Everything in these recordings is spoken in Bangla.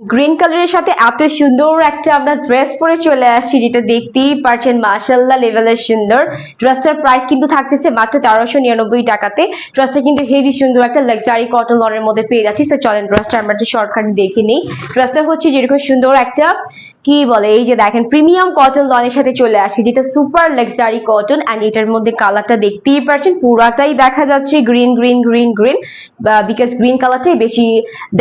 গ্রিন কালারের সাথে এত সুন্দর একটা আমরা ড্রেস পরে চলে আসছি, যেটা দেখতেই পারছেন মাসাল্লাহ লেভেলের সুন্দর। ড্রেসটার প্রাইস কিন্তু থাকতেছে মাত্র তেরোশো নিরানব্বই টাকাতে। ড্রেসটা কিন্তু হেভি সুন্দর একটা লাক্সারি কটন লনের মধ্যে পেয়ে যাচ্ছি। তো চলেন ড্রেসটা আমরা একটু শর্টকাট দেখে নিই। ড্রেসটা হচ্ছে যেরকম সুন্দর একটা কি বলে, এই যে দেখেন প্রিমিয়াম কটন লনের সাথে চলে আসে, যেটা সুপার লাক্সারি কটন অ্যান্ড এটার মধ্যে কালারটা দেখতেই পারছেন, পুরাটাই দেখা যাচ্ছে green green green green because green কালারটাই বেশি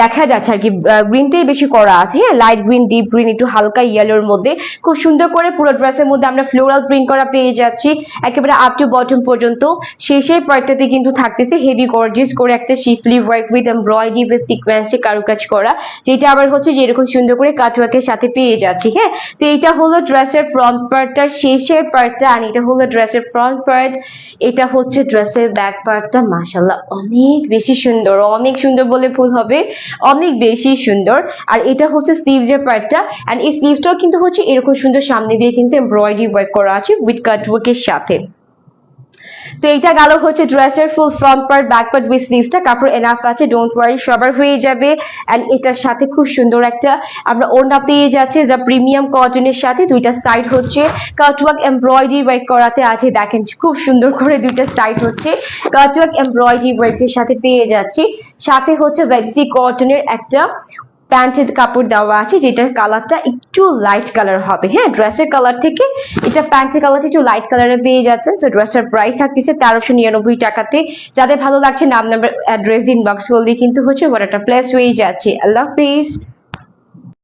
দেখা যাচ্ছে আর কি গ্রিনটাই বেশি করা আছে হ্যাঁ লাইট গ্রিন ডিপ গ্রিন একটু হালকা ইয়েলোর মধ্যে, খুব সুন্দর করে পুরো ড্রেসের মধ্যে আমরা ফ্লোরাল প্রিন্ট করা পেয়ে যাচ্ছি, একেবারে আপ টু বটম পর্যন্ত, শেষের পার্টটাতে কিন্তু থাকতেছে হেভি গর্জিয়াস করে একটা শিফলি ওয়ার্ক উইথ এমব্রয়ডারি উইথ সিকোয়েন্সে কারুকাজ করা, যেটা আবার হচ্ছে যে এরকম সুন্দর করে কাটওয়ার্কের সাথে পেয়ে যাচ্ছি। হ্যাঁ? তো এটা হলো ড্রেসের ফ্রন্ট পার্টটার শেষের পার্টটা আর এটা হলো ড্রেসের ফ্রন্ট পার্ট এটা হচ্ছে ড্রেসের ব্যাক পার্টটা মাশাল্লাহ অনেক বেশি সুন্দর, অনেক সুন্দর বলে ফুল হবে। অনেক বেশি সুন্দর। আর এটা হচ্ছে স্লিভসের পার্টটা এন্ড এই স্লিভসটাও কিন্তু হচ্ছে এরকম সুন্দর সামনে দিয়ে কিন্তু এমব্রয়ডারি ওয়ার্ক করা আছে উইথ কাটওয়ার্কের সাথে। তো এইটা গেল হচ্ছে ড্রেসের full front part back part with স্লিভসটা কাপড় এনাফ আছে ডোন্ট ওয়ারি সবার হয়ে যাবে। এন্ড এটার সাথে খুব সুন্দর একটা আমরা ওড়না পেয়ে যাচ্ছে। যা প্রিমিয়াম কটনের সাথে দুইটা সাইড হচ্ছে। কাটওয়ার্ক এমব্রয়ডারি ওয়ার্ক করাতে আছে, দেখেন খুব সুন্দর করে দুইটা সাইড হচ্ছে। কাটওয়ার্ক এমব্রয়ডারি ওয়ার্কের সাথে পেয়ে যাচ্ছি। সাথে হচ্ছে ভ্যাক্সি কটনের একটা প্যান্টের কাপড় দেওয়া আছে, যেটার কালারটা একটু লাইট কালার হবে। হ্যাঁ ড্রেসের কালার থেকে এটা প্যান্টের কালারটা একটু লাইট কালারে পেয়ে যাচ্ছেন। সো ড্রেসটার প্রাইস থাকতেছে তেরোশো নিরানব্বই টাকাতে। যাদের ভালো লাগছে, নাম নাম্বার অ্যাড্রেস ইনবক্স করলে কিন্তু হচ্ছে একটা প্লেস হয়ে যাচ্ছে। আল্লাহ হাফিজ